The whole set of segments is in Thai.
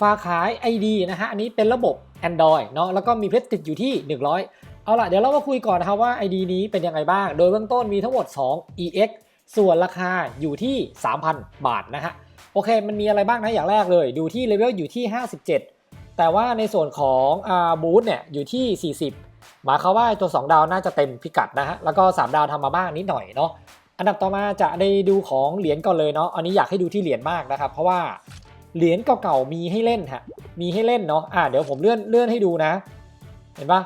ฝากขาย ID นะฮะ อันนี้เป็นระบบ Android เนาะ แล้วก็มีเพชรติดอยู่ที่ 100 เอาล่ะ เดี๋ยวเรามาคุยก่อนนะครับว่า ID นี้เป็นยังไงบ้าง โดยเบื้องต้นมีทั้งหมด 2 EX ส่วนราคาอยู่ที่ 3,000 บาทนะฮะ โอเค มันมีอะไรบ้างนะ อย่างแรกเลย ดูที่เลเวลอยู่ที่ 57 แต่ว่าในส่วนของอ่าบูธเนี่ยอยู่ที่ 40 หมายความว่าตัว 2 ดาวน่าจะเต็มพิกัดนะฮะ แล้วก็ 3 ดาวทำมาบ้างนิดหน่อยเนาะอันดับต่อมาจะได้ดูของเหรียญก่อนเลยเนาะ อันนี้อยากให้ดูที่เหรียญมากนะครับ เพราะว่า เหรียญเก่าๆมีให้เล่นฮะมีให้เล่นเนาะอ่าเดี๋ยวผมเลื่อนเลื่อนให้ดูนะ เห็นปะ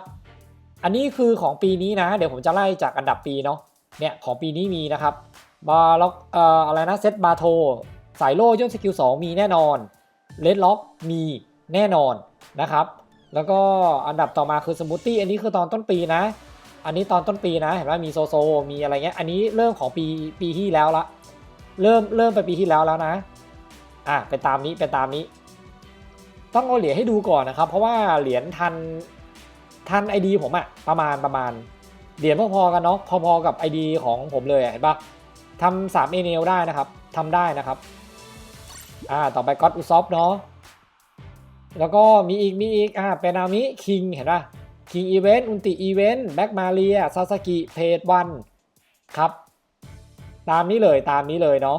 อันนี้คือของปีนี้นะ เดี๋ยวผมจะไล่จากอันดับปีเนาะเนี่ยของปีนี้มีนะครับบาล็อกเอ่ออะไรนะเซตบาโทสายโล่ย่นสกิล2มีแน่นอนเลดล็อกมีแน่นอนนะครับ แล้วก็อันดับต่อมาคือสมูทตี้อันนี้คือตอนต้นปีนะ อันนี้ตอนต้นปีนะ เห็นว่ามีโซโซมีอะไรเงี้ย อันนี้เริ่มของปีปีที่แล้วละ เริ่มเริ่มไปปีที่แล้วแล้วนะ อะเป็นตามนี้เป็นตามนี้ ต้องเอาเหรียญให้ดูก่อนนะครับ เพราะว่าเหรียญทันทันไอดีผมอะประมาณประมาณเหรียญพอๆกันเนาะพอๆกับ ID ของผมเลยเห็นปะทำสามเอเนลได้นะครับทำได้นะครับอ่าต่อไปก็อตอุซอฟเนาะแล้วก็มีอีกมีอีกอ่าเป็นนามิคิงเห็นปะคิงอีเวนต์อุนติอีเวนต์แบ็กมาเรียซาสกิเพจวันครับ ตามนี้เลยตามนี้เลยเนาะ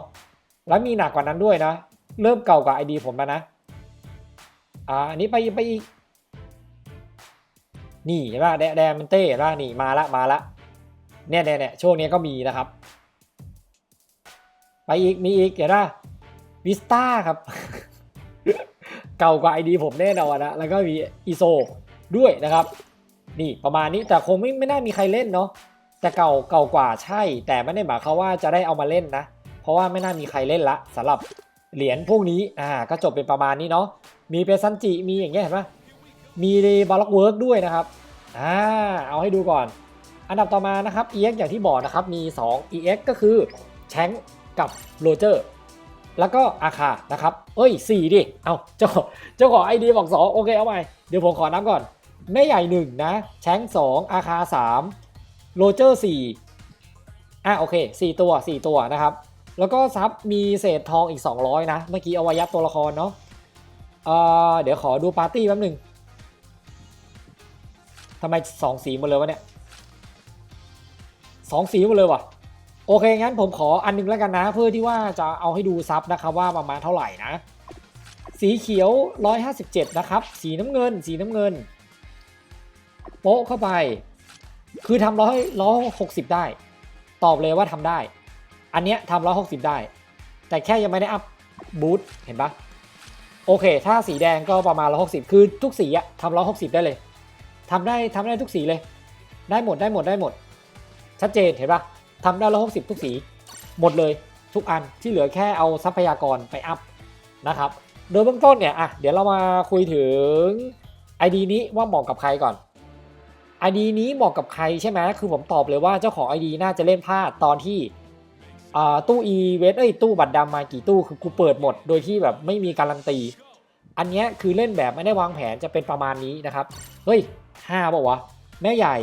แล้วมีหนักกว่านั้นด้วยนะ เริ่มเก่ากว่า ID ผมแล้วนะ อ่า อันนี้ไปไปอีก นี่เห็นป่ะแดแดมันเต้เห็นป่ะนี่มาละมาละ เนี่ยเนี่ยเนี่ยช่วงนี้ก็มีนะครับ ไปอีกมีอีกเห็นป่ะวิสตาครับ เก่ากว่า ID ผมแน่นอนนะ แล้วก็มีอีโซด้วยนะครับ นี่ประมาณนี้แต่คงไม่ไม่น่ามีใครเล่นเนาะแต่เก่าเก่ากว่าใช่ แต่ไม่ได้หมายความว่าจะได้เอามาเล่นนะ เพราะว่าไม่น่ามีใครเล่นละสำหรับ เหรียญพวกนี้อ่าก็จบเป็นประมาณนี้เนาะมีเปซันจิมีอย่างเงี้ยเห็นปะมีบาล็อกเวิร์กด้วยนะครับอ่าเอาให้ดูก่อน อันดับต่อมานะครับ EX อย่างที่บอกนะครับมี 2 EX ก็คือแชงกับโรเจอร์แล้วก็อาคานะครับเอ้ย 4 ดิ เอาเจ้าของเจ้าของไอดีบอก 2 โอเคเอาใหม่เดี๋ยวผมขอนับก่อนแม่ใหญ่ 1 นะ แชง2 อาคา 3 โรเจอร์ 4 อะโอเค 4 ตัว 4 ตัวนะครับ แล้วก็ซับมีเศษทองอีก 200 นะ เมื่อกี้เอาไว้ยัดตัวละครเนาะเอ่อเดี๋ยวขอดูปาร์ตี้แป๊บหนึ่งทำไมสองสีหมดเลยวะเนี่ยสองสีหมดเลยวะโอเค งั้นผมขออันหนึงแล้วกันนะ เพื่อที่ว่าจะเอาให้ดูซับนะครับว่าประมาณเท่าไหร่นะ สีเขียว 157 นะครับ สีน้ำเงิน สีน้ำเงิน โป๊ะเข้าไป คือทำร้อยร้อยหกสิบได้ ตอบเลยว่าทำได้ อันเนี้ยทำร้อยหกสิบได้ แต่แค่ยังไม่ได้อัพบูทเห็นปะโอเค ถ้าสีแดงก็ประมาณร้อยหกสิบคือทุกสีอะทำร้อยหกสิบได้เลยทำได้ทำได้ทุกสีเลย ได้หมดได้หมดได้หมด ชัดเจนเห็นปะทำได้ร้อยหกสิบทุกสี หมดเลยทุกอันที่เหลือแค่เอาทรัพยากรไปอัพนะครับ โดยเบื้องต้นเนี่ยอะเดี๋ยวเรามาคุยถึง ID นี้ว่าเหมาะกับใครก่อน ID นี้เหมาะกับใครใช่ไหมคือผมตอบเลยว่าเจ้าของ ID น่าจะเล่นพลาดตอนที่ ตู้ e เวทเอ้ยตู้บัตรดำมากี่ตู้คือกูเปิดหมด โดยที่แบบไม่มีการันตี อันนี้คือเล่นแบบไม่ได้วางแผนจะเป็นประมาณนี้นะครับ เฮ้ย5บอกวะแม่ใหญ่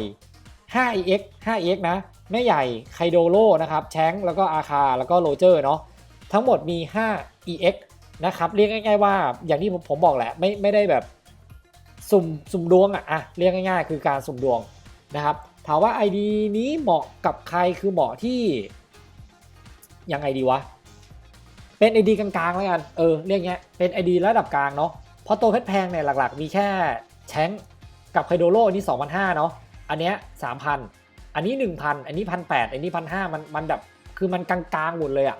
5ex 5ex นะ แม่ใหญ่ไคโดโลนะครับแชงแล้วก็อาคาแล้วก็โรเจอร์เนาะทั้งหมดมี 5ex นะครับเรียกง่ายๆว่าอย่างที่ผมผมบอกแหละไม่ไม่ได้แบบสุ่มสุ่มดวงอะอะเรียกง่ายๆ คือการสุ่มดวงนะครับถามว่า ID นี้เหมาะกับใครคือเหมาะที่ ยังไงดีวะ เป็น ID กลางๆแล้วกัน เออเรียกเงี้ย เป็น ID ระดับกลางเนาะ เพราะตัวเพชรแพงเนี่ยหลักๆ มีแค่แชงกับไคโดโลอันนี้2,500เนาะ อันเนี้ย3,000 อันนี้ 1,000 อันนี้1,800อันนี้1,500มันมันแบบคือมันกลางๆหมดเลยอะ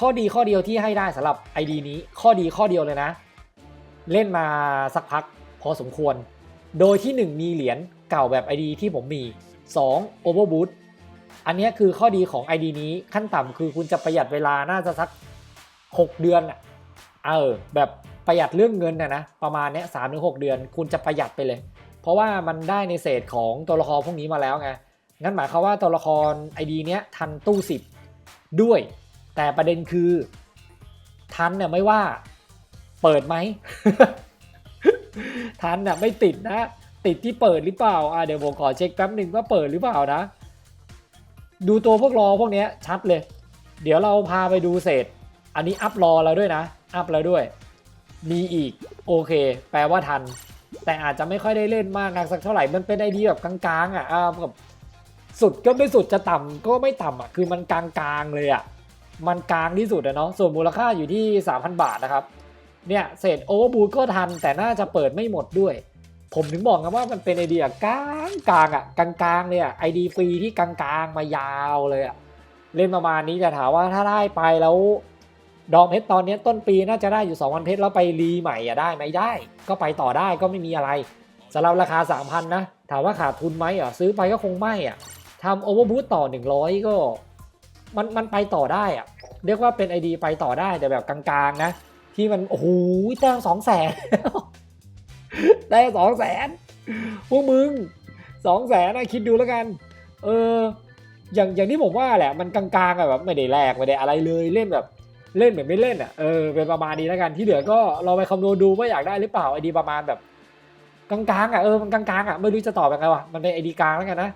ข้อดีข้อเดียวที่ให้ได้สำหรับ ID นี้ ข้อดีข้อเดียวเลยนะ เล่นมาสักพักพอสมควร โดยที่ 1 มีเหรียญเก่าแบบ ID ที่ผมมี 2 Overboot อันนี้คือข้อดีของ ID นี้ขั้นต่ำคือคุณจะประหยัดเวลาน่าจะสัก 6 เดือนอะเออแบบประหยัดเรื่องเงินนะนะประมาณเนี้ยสามถึงหเดือน คุณจะประหยัดไปเลย เพราะว่ามันได้ในเศษของตัวละครพวกนี้มาแล้วไงงั้นหมายความว่าตัวละคร ID เนี้ยทันตู้ 10 ด้วย แต่ประเด็นคือทันเนี่ยไม่ว่าเปิดไหมทันน่ะไม่ติดนะ ติดที่เปิดหรือเปล่าอะเดี๋ยวผมขอเช็คแป๊บหนึ่งว่าเปิดหรือเปล่านะ ดูตัวพวกรอพวกเนี้ยชัดเลย เดี๋ยวเราพาไปดูเศษ อันนี้อัพรอแล้วด้วยนะ อัพแล้วด้วย มีอีก โอเค แปลว่าทัน แต่อาจจะไม่ค่อยได้เล่นมากนักสักเท่าไหร่ มันเป็นไอเดียแบบกลางๆ อะอ่าแบบสุดก็ไม่สุดจะต่ำก็ไม่ต่ำอะ คือมันกลางๆเลยอะ มันกลางที่สุดอะเนาะ ส่วนมูลค่าอยู่ที่ 3,000 บาทนะครับ เนี่ยเศษโอเวอร์บูก็ทันแต่น่าจะเปิดไม่หมดด้วย ผมถึงบอกนะว่ามันเป็นไอเดียกลางกลางๆอะกลางๆเนี่ยไอดีฟรีที่กลางๆมายาวเลยอะเล่นประมาณนี้จะถามว่าถ้าได้ไปแล้วดอกเพชรตอนนี้ต้นปีน่าจะได้อยู่2วันเพชรแล้วไปรีใหม่อะได้ไหมได้ ก็ไปต่อได้ก็ไม่มีอะไรสำหรับราคา 3,000 นะ ถามว่าขาดทุนไหมอะซื้อไปก็คงไม่อะทำโอเวอร์บูตต่อ 100 ก็ มันมันไปต่อได้อะเรียกว่าเป็นไอดีไปต่อได้แต่แบบกลางๆนะ ที่มันโอ้โหแต้มสองแสน ได้สองแสนพวกมึงสองแสนนะคิดดูแล้วกัน เออ อย่างอย่างที่ผมว่าแหละ มันกลางๆอะแบบไม่ได้แลกไม่ได้อะไรเลยเล่นแบบ เล่นเหมือนไม่เล่นอะเออเป็นประมาณนี้แล้วกันที่เหลือก็เราไปคำนวณดูว่าอยากได้หรือเปล่าไอดีประมาณแบบกลางๆอะเออมันกลางๆอะไม่รู้จะตอบยังไงวะมันเป็นไอดีกลางแล้วกันนะ